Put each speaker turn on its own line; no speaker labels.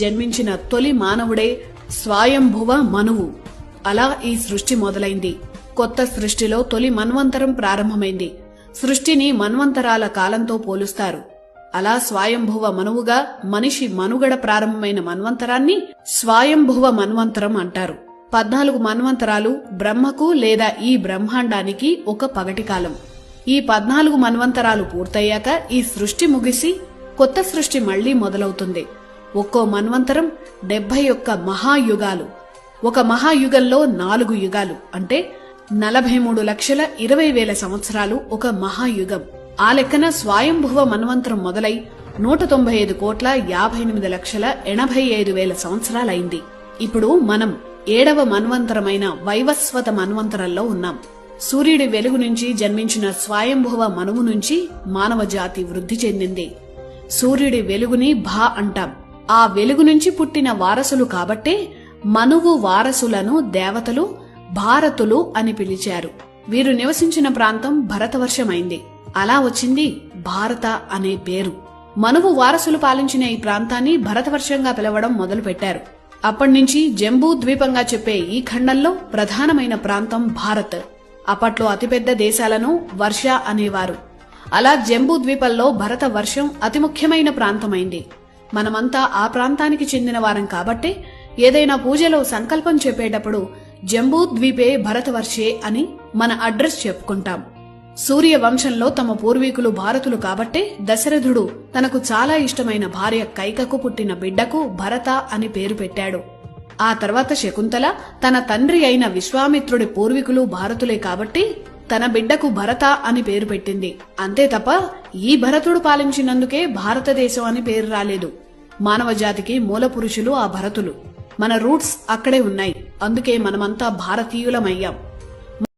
జన్మించిన తొలి మానవుడే స్వయంభువ మనువు. అలా ఈ సృష్టి మొదలైంది. కొత్త సృష్టిలో తొలి మన్వంతరం ప్రారంభమైంది. సృష్టిని మన్వంతరాల కాలంతో పోలుస్తారు. అలా స్వయంభువ మనువుగా మనిషి మనుగడ ప్రారంభమైన మన్వంతరాన్ని స్వయంభువ మన్వంతరం అంటారు. పద్నాలుగు మన్వంతరాలు బ్రహ్మకు లేదా ఈ బ్రహ్మాండానికి ఒక పగటి కాలం. ఈ పద్నాలుగు మన్వంతరాలు పూర్తయ్యాక ఈ సృష్టి ముగిసి కొత్త సృష్టి మళ్ళీ మొదలవుతుంది. ఒక్కో మన్వంతరం డెబ్బై ఒక్క మహాయుగాలు. ఒక మహాయుగంలో నాలుగు యుగాలు. అంటే నలభై మూడు లక్షల ఇరవై వేల సంవత్సరాలు ఒక మహాయుగం. ఆ లెక్కన స్వయంభువ మన్వంతరం మొదలై నూట తొంభై ఐదు కోట్ల యాభై ఎనిమిది లక్షల ఎనభై ఐదు వేల సంవత్సరాలైంది. ఇప్పుడు మనం ఏడవ మన్వంతరమైన వైవస్వత మన్వంతరంలో ఉన్నాం. సూర్యుడి వెలుగు నుంచి జన్మించిన స్వయంభువ మనువు నుంచి మానవ జాతి వృద్ధి చెందింది. సూర్యుడి వెలుగుని భా అంటాం. ఆ వెలుగు నుంచి పుట్టిన వారసులు కాబట్టే మనువు వారసులను దేవతలు భారతులు అని పిలిచారు. వీరు నివసించిన ప్రాంతం భరతవర్షమైంది. అలా వచ్చింది భారత అనే పేరు. మనువు వారసులు పాలించిన ఈ ప్రాంతాన్ని భరతవర్షంగా పిలవడం మొదలుపెట్టారు. అప్పటినుంచి జంబూ ద్వీపంగా చెప్పే ఈ ఖండంలో ప్రధానమైన ప్రాంతం భారత్. అప్పట్లో అతిపెద్ద దేశాలను వర్ష అనేవారు. అలా జంబూ ద్వీపంలో భరత వర్షం అతి ముఖ్యమైన ప్రాంతమైంది. మనమంతా ఆ ప్రాంతానికి చెందిన వారం కాబట్టి ఏదైనా పూజలో సంకల్పం చెప్పేటప్పుడు జంబూ ద్వీపే భరతవర్షే అని మన అడ్రస్ చెప్పుకుంటాం. సూర్య వంశంలో తమ పూర్వీకులు భారతులు కాబట్టే దశరథుడు తనకు చాలా ఇష్టమైన భార్య కైకకు పుట్టిన బిడ్డకు భరత అని పేరు పెట్టాడు. ఆ తర్వాత శకుంతల తన తండ్రి అయిన విశ్వామిత్రుడి పూర్వీకులు భారతులే కాబట్టి తన బిడ్డకు భరత అని పేరు పెట్టింది. అంతే తప్ప ఈ భరతుడు పాలించినందుకే భారతదేశం అని పేరు రాలేదు. మానవ జాతికి మూల పురుషులు ఆ భరతులు. మన రూట్స్ అక్కడే ఉన్నాయి. అందుకే మనమంతా భారతీయులమయ్యాం.